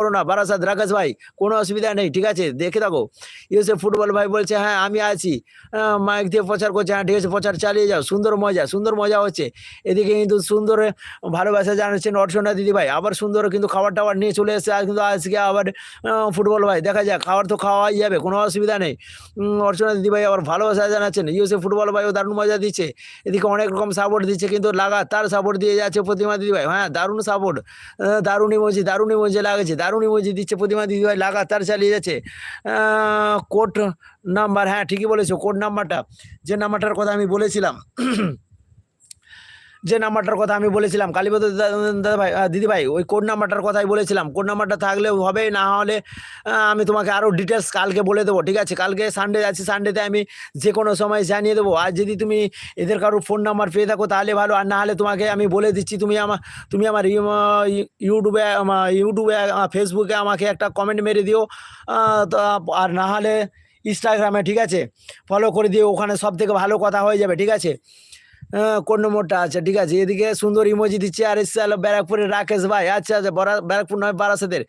করো না। বারাসাত, রাকেশ ভাই, কোনো অসুবিধা নেই, ঠিক আছে? দেখে থাকো। ইউসেফ ফুটবল ভাই বলছে হ্যাঁ আমি আছি। মাইক দিয়ে প্রচার করছে। হ্যাঁ ঠিক আছে, প্রচার চালিয়ে যাও। সুন্দর মজা সুন্দর মজা হচ্ছে। এদিকে কিন্তু সুন্দর ভালোবাসা জানাচ্ছেন অর্চনা দিদি ভাই। আবার সুন্দর কিন্তু খাবার টাবার নিয়ে চলে এসেছে। কিন্তু আজকে আবার ফুটবল ভাই। দেখা যাক, খাবার তো খাওয়াই যাবে, কোনো অসুবিধা নেই। অর্চনা দিদি ভাই আবার ভালোবাসা জানাচ্ছেন। ইউসেফ ফুটবল ভাইও দারুণ মজা দিচ্ছে। এদিকে অনেক রকম সাপোর্ট দিচ্ছে কিন্তু লাগাতার সাপোর্ট দিয়ে যাচ্ছে প্রতিমা দিদি ভাই। হ্যাঁ দারুণ সাপোর্ট দারুণ ইমোজি দারুণ ইমোজি লাগছে দারুণ ইমোজি দিচ্ছে, প্রতিমা দিদিভাই লাগাতার চালিয়ে যাচ্ছে। কোড নাম্বার হ্যাঁ ঠিকই বলেছ কোড নাম্বারটা যে নাম্বারটার কথা আমি বলেছিলাম যে নাম্বারটার কথা আমি বলেছিলাম কালীপদ দাদা ভাই আহ, দিদি ভাই ওই কোড নাম্বারটার কথাই বলেছিলাম। কোড নাম্বারটা থাকলে হবে না হলে আমি তোমাকে আরও ডিটেলস কালকে বলে দেবো ঠিক আছে? কালকে সানডে আছে সানডেতে আমি যে কোনো সময় জানিয়ে দেবো। আর যদি তুমি এদের কারোর ফোন নাম্বার পেয়ে থাকো তাহলে ভালো। আর না হলে তোমাকে আমি বলে দিচ্ছি তুমি আমার তুমি আমার ইউ- ইউটিউবে ইউটিউবে ফেসবুকে আমাকে একটা কমেন্ট মেরে দিও। আর না হলে ইনস্টাগ্রামে ঠিক আছে? ফলো করে দিও ওখানে সব থেকে ভালো কথা হয়ে যাবে ঠিক আছে? কোন নম্বরটা আচ্ছা ঠিক আছে? এদিকে সুন্দর ইমোজি দিচ্ছে, আর এসছে হলো ব্যারাকপুরের রাকেশ ভাই। আচ্ছা আচ্ছা বরা- ব্যারাকপুর নয়, বারাসাতের।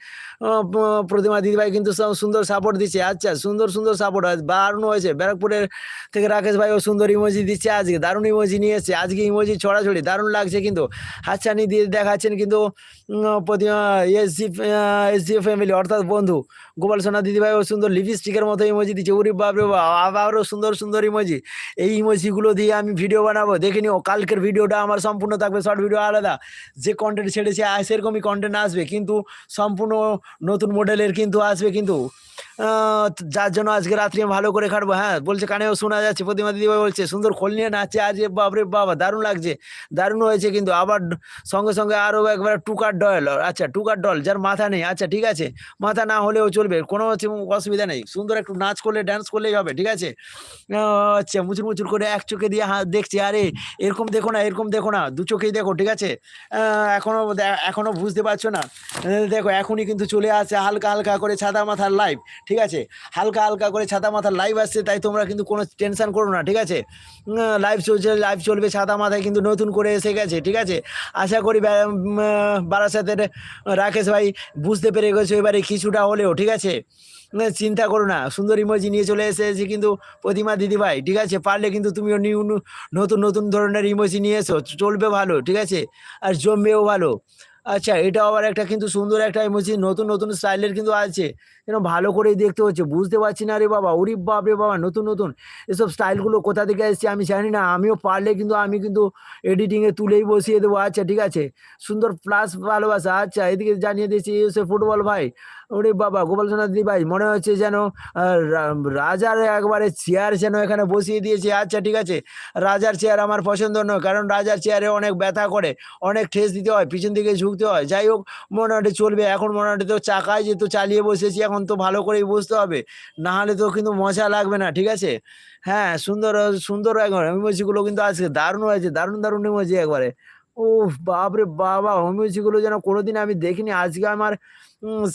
প্রতিমা দিদি ভাই কিন্তু সুন্দর সাপোর্ট দিচ্ছে। আচ্ছা সুন্দর সুন্দর সাপোর্ট দারুণ হয়েছে। ব্যারাকপুরের থেকে রাকেশ ভাই ও সুন্দর ইমোজি দিচ্ছে আজকে, দারুণ ইমোজি নিয়ে এসছে। আজকে ইমোজি ছড়াছড়ি, দারুণ লাগছে কিন্তু। হাতছানি দিয়ে দেখাচ্ছেন কিন্তু প্রতিমা এসজি এসজি ফ্যামিলি অর্থাৎ বন্ধু। গোপাল সোনা দিদি ও সুন্দর লিপস্টিকের মতো ইমোজি দিচ্ছে। উরি বাবরে বাবা আবারও সুন্দর সুন্দর ইমোজি এই ইমোজিগুলো দিয়ে আমি ভিডিও বানাবো। দেখে নিও, কালকের ভিডিওটা আমার সম্পূর্ণ থাকবে শর্ট ভিডিও আলাদা। যে কন্টেন্ট ছেড়েছে সেরকমই কন্টেন্ট আসবে, কিন্তু সম্পূর্ণ নতুন মডেলের কিন্তু আসবে কিন্তু। যার জন্য আজকে রাত্রি ভালো করে খাটবো। হ্যাঁ বলছে কানেও শোনা যাচ্ছে। প্রতিমা দিদিভাই বলছে সুন্দর খোল নিয়ে নাচছে আজ বাবরে বাবা দারুণ লাগছে। দারুণ হয়েছে কিন্তু আবার সঙ্গে সঙ্গে আরও একবার টুকার ডল। আচ্ছা টুকার ডল যার মাথা নেই। আচ্ছা ঠিক আছে মাথা না হলেও চলবে কোনো অসুবিধা নেই। সুন্দর একটু নাচ করলে ড্যান্স করলেই হবে ঠিক আছে? আচ্ছা মুচুর মুচুর করে এক চোখে দিয়ে হাত দেখছি আরে এরকম দেখো না এরকম দেখো না দু চোখেই দেখো ঠিক আছে? আহ, এখনও দে- এখনও বুঝতে পারছ না? দেখো এখনই কিন্তু চলে আসছে হালকা হালকা করে ছাতা মাথার লাইভ ঠিক আছে? হালকা হালকা করে ছাতা মাথার লাইভ আসছে, তাই তোমরা কিন্তু কোনো টেনশন করো না, ঠিক আছে? লাইভ চলছে লাইভ চলবে, ছাতা মাথায় কিন্তু নতুন করে এসে গেছে, ঠিক আছে? আশা করি বারাসাতের রাকেশ ভাই বুঝতে পেরে গেছে, এবারে কিছুটা হলেও, ঠিক আছে? চিন্তা করো না, সুন্দর ইমোজি নিয়ে চলে এসেছি কিন্তু প্রতিমা দিদি ভাই, ঠিক আছে? পারলে কিন্তু তুমিও নিউ, নতুন নতুন ধরনের ইমোজি নিয়ে এসো, চলবে ভালো, ঠিক আছে? আর জমবেও ভালো। আচ্ছা এটা আবার একটা কিন্তু সুন্দর একটা ইমোজি নতুন নতুন স্টাইলের কিন্তু আছে। যেন ভালো করেই দেখতে হচ্ছে। বুঝতে পারছি না রে বাবা, ওরি বাপ রে বাবা, নতুন নতুন। এসব স্টাইলগুলো কোথা থেকে এসছে আমি জানি না। আমিও পারলে কিন্তু আমি কিন্তু এডিটিংয়ে তুলেই বসিয়ে দেবো। আচ্ছা ঠিক আছে। সুন্দর প্লাস ভালোবাসা। আচ্ছা এদিকে জানিয়ে দিয়েছি, এসে ফুটবল ভাই। ওরে বাবা গোপাল ভাই, মনে হচ্ছে যেন রাজার একবারে চেয়ার যেন এখানে বসিয়ে দিয়েছে। আচ্ছা ঠিক আছে। রাজার চেয়ার আমার পছন্দ নয়, কারণ রাজার চেয়ারে অনেক ব্যথা করে, অনেক ঠেস দিতে হয়, পিছন দিকে ঝুঁকতে হয়। যাই হোক মোটামুটি চলবে। এখন মোটামুটি তো চাকায় যেহেতু চালিয়ে বসেছি, এখন তো ভালো করেই বসতে হবে। না হলে তো কিন্তু মজা লাগবে না, ঠিক আছে? হ্যাঁ সুন্দর সুন্দর একবার ইমোজিগুলো কিন্তু আজকে দারুণ হয়েছে, দারুণ দারুণ ইমোজি একবারে। ও বাপরে বাবা ইমোজিগুলো যেন কোনোদিন আমি দেখিনি। আজকে আমার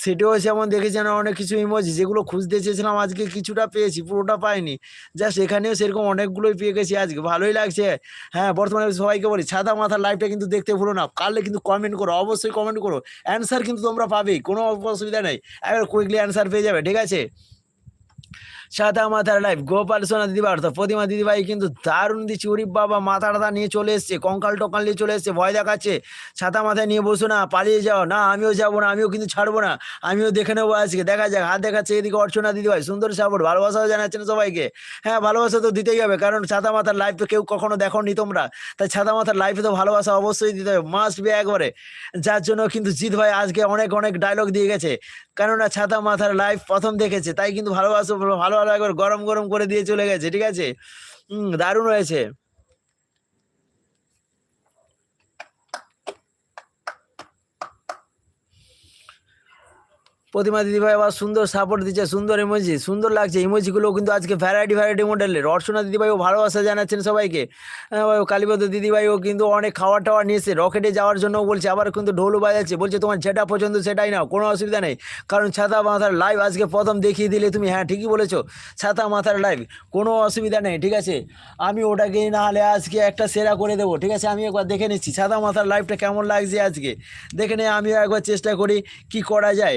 সেটাও যেমন দেখেছি না অনেক কিছু ইমোজি যেগুলো খুঁজতে চেয়েছিলাম, আজকে কিছুটা পেয়েছি, পুরোটা পাইনি। জাস্ট এখানেও সেরকম অনেকগুলোই পেয়ে গেছি আজকে, ভালোই লাগছে। হ্যাঁ বর্তমানে সবাইকে বলি ছাদা মাথার লাইভটা কিন্তু দেখতে ভুলো না। কাললে কিন্তু কমেন্ট করো, অবশ্যই কমেন্ট করো। অ্যান্সার কিন্তু তোমরা পাবেই, কোনো অসুবিধা নেই। একবার কুইকলি অ্যান্সার পেয়ে যাবে, ঠিক আছে? সাদা মাথার লাইভ গোপাল সোনা দিদি বার্তা প্রতিমা দিদি ভাই কিন্তু দারুণ দিচ্ছি। উরি বাবা মাথা টাথা নিয়ে চলে এসছে, কঙ্কাল টকাল নিয়ে চলে এসছে, ভয় দেখাচ্ছে। ছাতা মাথায় নিয়ে বসো না, পালিয়ে যাও। না, আমিও যাব না, আমিও কিন্তু ছাড়বো না, আমিও দেখে নেব আজকে। দেখা যাক, হাত দেখাচ্ছে এদিকে অর্চনা দিদি ভাই সুন্দর সাপোর্ট, ভালোবাসাও জানাচ্ছেন সবাইকে। হ্যাঁ ভালোবাসা তো দিতেই হবে, কারণ ছাতা মাথার লাইভ তো কেউ কখনো দেখো নি তোমরা। তাই ছাতা মাথার লাইফে তো ভালোবাসা অবশ্যই দিতে হবে মাস্ট বি একবারে। যার জন্য কিন্তু জিৎ ভাই আজকে অনেক অনেক ডায়লগ দিয়ে গেছে। কেননা ছাতা মাথার লাইভ প্রথম দেখেছে, তাই কিন্তু ভালোবাসা ভালো ভালো একবার গরম গরম করে দিয়ে চলে গেছে ঠিক আছে? হম দারুণ হয়েছে। প্রতিমা দিদিভাই আবার সুন্দর সাপোর্ট দিচ্ছে সুন্দর ইমোজি সুন্দর লাগছে। ইমোজিগুলো কিন্তু আজকে ভ্যারাইটি ভ্যারাইটি মডেলের অর্চনা দিদিভাইও ভালোবাসা জানাচ্ছেন সবাইকে। আহ, কালীপদ দিদিভাইও কিন্তু অনেক খাবার টাওয়ার নিয়েছে। রকেটে যাওয়ার জন্য বলছে আবার কিন্তু ঢোলও বাজাচ্ছে। বলছে তোমার যেটা পছন্দ সেটাই নাও কোনো অসুবিধা নেই। কারণ ছাতা মাথার লাইভ আজকে প্রথম দেখিয়ে দিলে তুমি হ্যাঁ ঠিকই বলেছ ছাতা মাথার লাইভ কোনো অসুবিধা নেই ঠিক আছে? আমি ওটাকে না হলে আজকে একটা সেরা করে দেবো ঠিক আছে? আমি একবার দেখে নিচ্ছি ছাতা মাথার লাইভটা কেমন লাগছে আজকে? দেখে নিয়ে আমিও একবার চেষ্টা করি কি করা যায়?